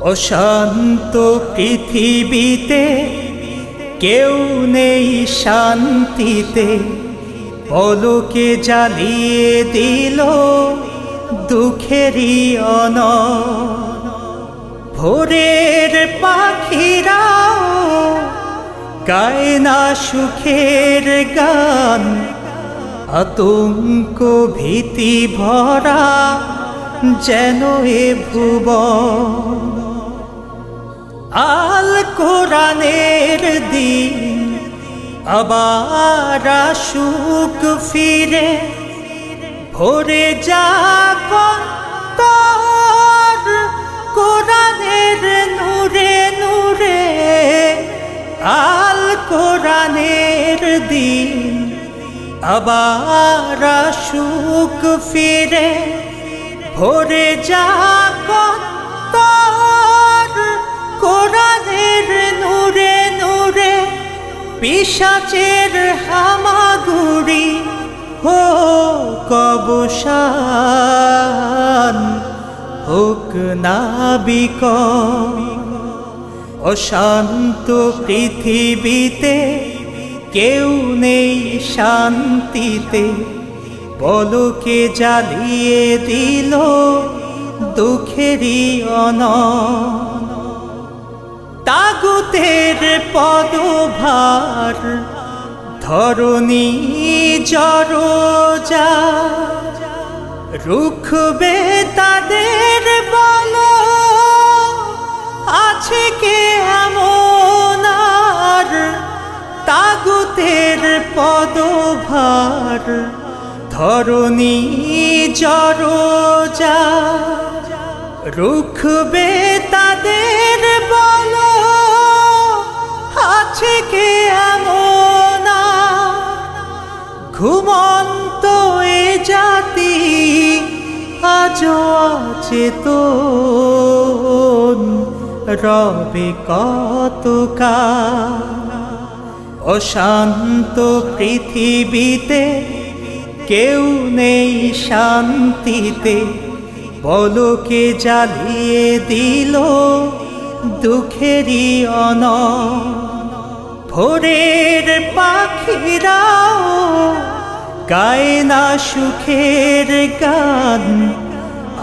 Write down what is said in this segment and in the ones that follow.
অশান্ত পৃথিবীতে কেউ নেই শান্তিতে। পলকে জ্বালিয়ে দিল দুঃখেরই অন ভোরের পাখিরাও গায় না সুখের গান। আতঙ্ক ভীতি ভরা যেন এ ভুবন। আল কোরআনের দিন, আবার সুখ ফিরে, ভরে যাব তোর কোরআনের নূরে নূরে। আল কোরআনের দিন, আবার সুখ ফিরে, ভরে যাব পিসাচের হামাগুড়ি হো কবসান হোক নাবিক অশান্ত পৃথিবীতে কেউ নেই শান্তিতে। বলকে জ্বালিয়ে দিল দুঃখেরই অন তাগুতের পদভার, ধরণী জরজা রুখবে তাদের বল। আছে কে আর? তাগুতের পদভার, ধরণী জরজা রুখবে তাদের ঘুমন্ত এ জাতি আজ তো। রবে কত অশান্ত পৃথিবীতে কেউ নেই শান্তিতে। বলকে জ্বালিয়ে দিল দুঃখেরই অন ভোরের পাখিরাও গায় না সুখের গান।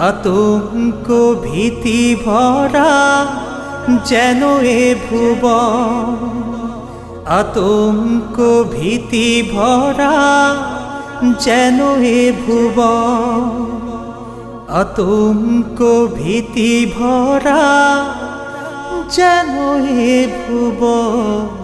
আতঙ্ক ভীতি ভরা যেন এ ভুব আতঙ্ক ভীতি ভরা যেন এ ভুব আতঙ্ক ভীতি ভরা যেন এ ভুবন।